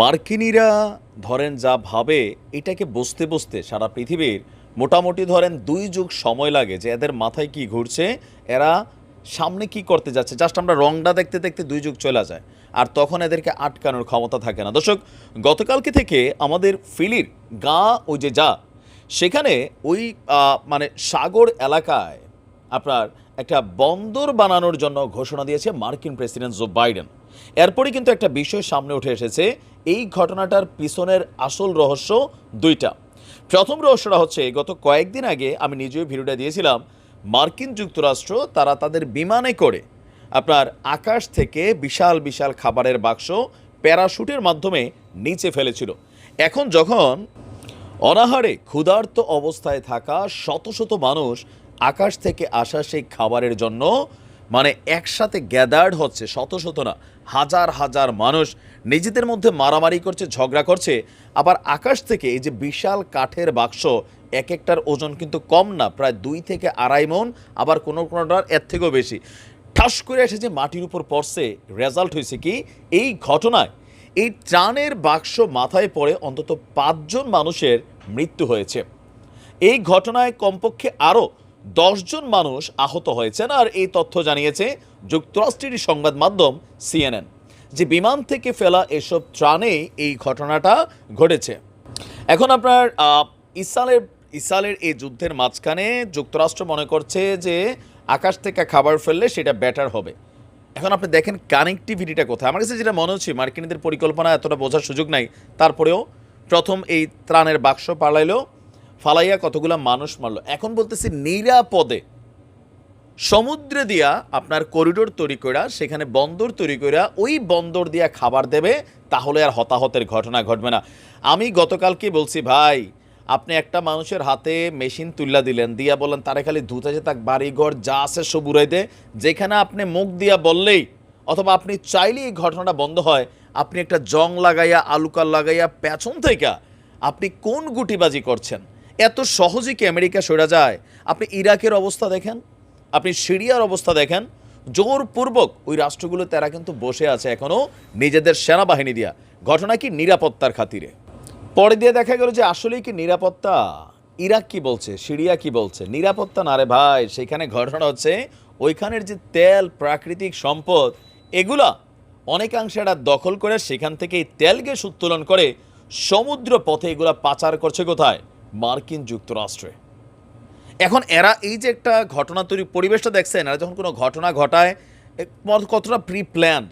মার্কিনীরা ধরেন যা ভাবে, এটাকে বসতে বসতে সারা পৃথিবীর মোটামুটি ধরেন দুই যুগ সময় লাগে যে এদের মাথায় কি ঘুরছে, এরা সামনে কি করতে যাচ্ছে। জাস্ট আমরা রংটা দেখতে দেখতে দুই যুগ চলে যায় আর তখন এদেরকে আটকানোর ক্ষমতা থাকে না। দর্শক, গতকালকে থেকে আমাদের ফিলির গা ওই যে যা, সেখানে ওই মানে সাগর এলাকায় আপনার একটা বন্দর বানানোর জন্য ঘোষণা দিয়েছে মার্কিন প্রেসিডেন্ট জো বাইডেন। এরপরই কিন্তু একটা বিষয় সামনে উঠে এসেছে, এই ঘটনাটার পিছনের আসল রহস্য দুইটা। প্রথম রহস্যটা হচ্ছে, গত কয়েকদিন আগে আমি নিজেও ভিডিওটা দিয়েছিলাম, মার্কিন যুক্তরাষ্ট্র তারা তাদের বিমানে করে আপনার আকাশ থেকে বিশাল বিশাল খাবারের বাক্স প্যারাশুটের মাধ্যমে নিচে ফেলেছিল। এখন যখন অনাহারে ক্ষুধার্ত অবস্থায় থাকা শত শত মানুষ আকাশ থেকে আসা সেই খাবারের জন্য মানে একসাথে গ্যাদার্ড হচ্ছে, শত শত না, হাজার হাজার মানুষ। নিজেদের মধ্যে মারামারি করছে, ঝগড়া করছে। আবার আকাশ থেকে এই যে বিশাল কাঠের বাক্স, এক একটার ওজন কিন্তু কম না, প্রায় দুই থেকে আড়াই মন, আবার কোনো কোনোটার এর থেকেও বেশি। ঠাস করে এসে যে মাটির উপর পড়ছে। রেজাল্ট হয়েছে কি? এই ঘটনায় এই ত্রাণের বাক্স মাথায় পড়ে অন্তত পাঁচজন মানুষের মৃত্যু হয়েছে। এই ঘটনায় কমপক্ষে আরও দশজন মানুষ আহত হয়েছেন আর এই তথ্য জানিয়েছে যুক্তরাষ্ট্রের সংবাদ মাধ্যম সিএনএন যে বিমান থেকে ফেলা এসব ত্রাণে এই ঘটনাটা ঘটেছে। এখন আপনার আহ, ইসরায়েলের ইসরায়েলের এই যুদ্ধের মাঝখানে যুক্তরাষ্ট্র মনে করছে যে আকাশ থেকে খাবার ফেললে সেটা বেটার হবে। এখন আপনি দেখেন কানেক্টিভিটিটা কোথায়? আমার কাছে যেটা মনে হচ্ছে মার্কিনীদের পরিকল্পনা এতটা বোঝার সুযোগ নাই। তারপরেও প্রথম এই ত্রাণের বাক্স পালাইলো। ফালাইয়া কতগুলা মানুষ মারলো। এখন বলতেছি নিরাপদে। সমুদ্রে দিয়া আপনার করিডোর তৈরি করা সেখানে বন্দর তৈরি করা ওই বন্দর দিয়া খাবার দেবে, তাহলে আর হতাহতের ঘটনা ঘটবে না। আমি গতকালকে বলছি, ভাই, আপনি একটা মানুষের হাতে মেশিন তুল্লা দিলেন, দিয়া বললেন, তারে খালি ধুতে যে তাক বাড়িঘর যা আছে সব উড়াই দে। যেখানে আপনি মুখ দিয়া বললেই, অথবা আপনি চাইলেই এই ঘটনাটা বন্ধ হয়, আপনি একটা জং লাগাইয়া, আলুকাল লাগাইয়া পেছন থেকে আপনি কোন গুটিবাজি করছেন? এত সহজেই কি আমেরিকা সরে যায়? আপনি ইরাকের অবস্থা দেখেন, আপনি সিরিয়ার অবস্থা দেখেন, জোরপূর্বক ওই রাষ্ট্রগুলো তারা কিন্তু বসে আছে এখনও নিজেদের সেনাবাহিনী দিয়া। ঘটনা কি নিরাপত্তার খাতিরে? পরে দিয়ে দেখা গেল যে আসলেই কি নিরাপত্তা? ইরাক কি বলছে? সিরিয়া কি বলছে? নিরাপত্তা না রে ভাই, সেখানে ঘটনা হচ্ছে ওইখানের যে তেল, প্রাকৃতিক সম্পদ, এগুলা অনেকাংশে এরা দখল করে সেখান থেকে এই তেল গ্যাস উত্তোলন করে সমুদ্র পথে এগুলা পাচার করছে কোথায়? মার্কিন যুক্তরাষ্ট্রে। এখন এরা এই যে একটা ঘটনা তৈরি, পরিবেশটা দেখছেন, এরা যখন কোনো ঘটনা ঘটায় কতটা প্রি প্ল্যান্ড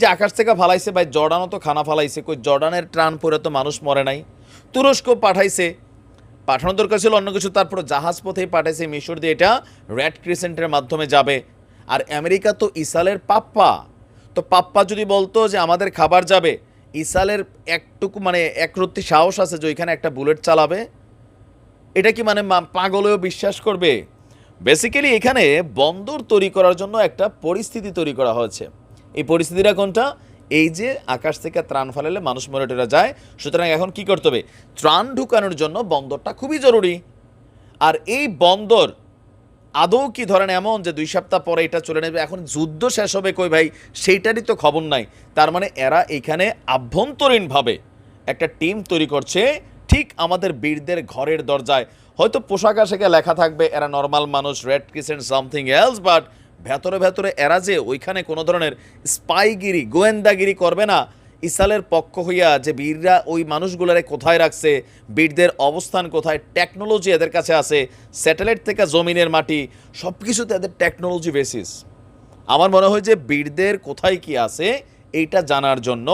যে আকাশ থেকে ফালাইছে, ভাই, জর্ডানও তো খানা ফালাইছে, কই জর্ডানের ট্রান পরে তো মানুষ মরে নাই। তুরস্ক পাঠাইছে, পাঠানোর দরকার ছিল অন্য কিছু তারপর জাহাজ পথেই পাঠাইছে মিশর দিয়ে এটা, রেড ক্রিসেন্টের মাধ্যমে যাবে। আর আমেরিকা তো ইসালের পাপ্পা। তো পাপ্পা যদি বলতো যে আমাদের খাবার যাবে ইসালের একটুকু মানে একরত্তি সাহস আছে যে ওইখানে একটা বুলেট চালাবে এটা কি মানে পাগলেও বিশ্বাস করবে? বেসিক্যালি এখানে বন্দর তৈরি করার জন্য একটা পরিস্থিতি তৈরি করা হয়েছে। এই পরিস্থিতিটা কোনটা? এই যে আকাশ থেকে ত্রাণ ফেলালে মানুষ মরেটেরা যায়। সুতরাং এখন কি করতে হবে? ত্রাণ ঢুকানোর জন্য বন্দরটা খুবই জরুরি। আর এই বন্দর আদৌ কি ধরেন এমন যে দুই সপ্তাহ পরে এটা চলে নেবে? এখন যুদ্ধ শেষ হবে কই ভাই? সেইটারই তো খবর নাই। তার মানে এরা এখানে আভ্যন্তরীণভাবে একটা টিম তৈরি করছে। ঠিক আমাদের বীরদের ঘরের দরজায়। হয়তো পোশাক আশাকে লেখা থাকবে, এরা নর্মাল মানুষ red crescent something else but ভেতরে ভেতরে এরা যে ওইখানে কোনো ধরনের স্পাইগিরি গোয়েন্দাগিরি করবে না। ইসালের পক্ষ হইয়া যে বীররা ওই মানুষগুলারে কোথায় রাখছে, বীরদের অবস্থান কোথায় টেকনোলজি এদের কাছে আছে স্যাটেলাইট থেকে জমিনের মাটি সব কিছুতে এদের টেকনোলজি বেসিস আমার মনে হয় যে বীরদের কোথায় কি আছে, এইটা জানার জন্য,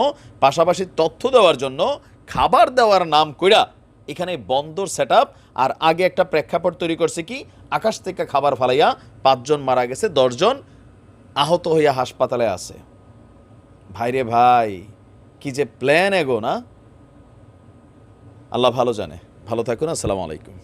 পাশাপাশি তথ্য দেওয়ার জন্য খাবার দেওয়ার নাম কইরা এখানে বন্দর সেট আর আগে একটা প্রেক্ষাপট তৈরি করছে কি, আকাশ থেকে খাবার ফালাইয়া পাঁচজন মারা গেছে, দশজন আহত হইয়া হাসপাতালে আছে। ভাইরে ভাই, কি যে প্ল্যান এগো না? আল্লাহ ভালো জানে। ভালো থাকুন, আসসালামু আলাইকুম।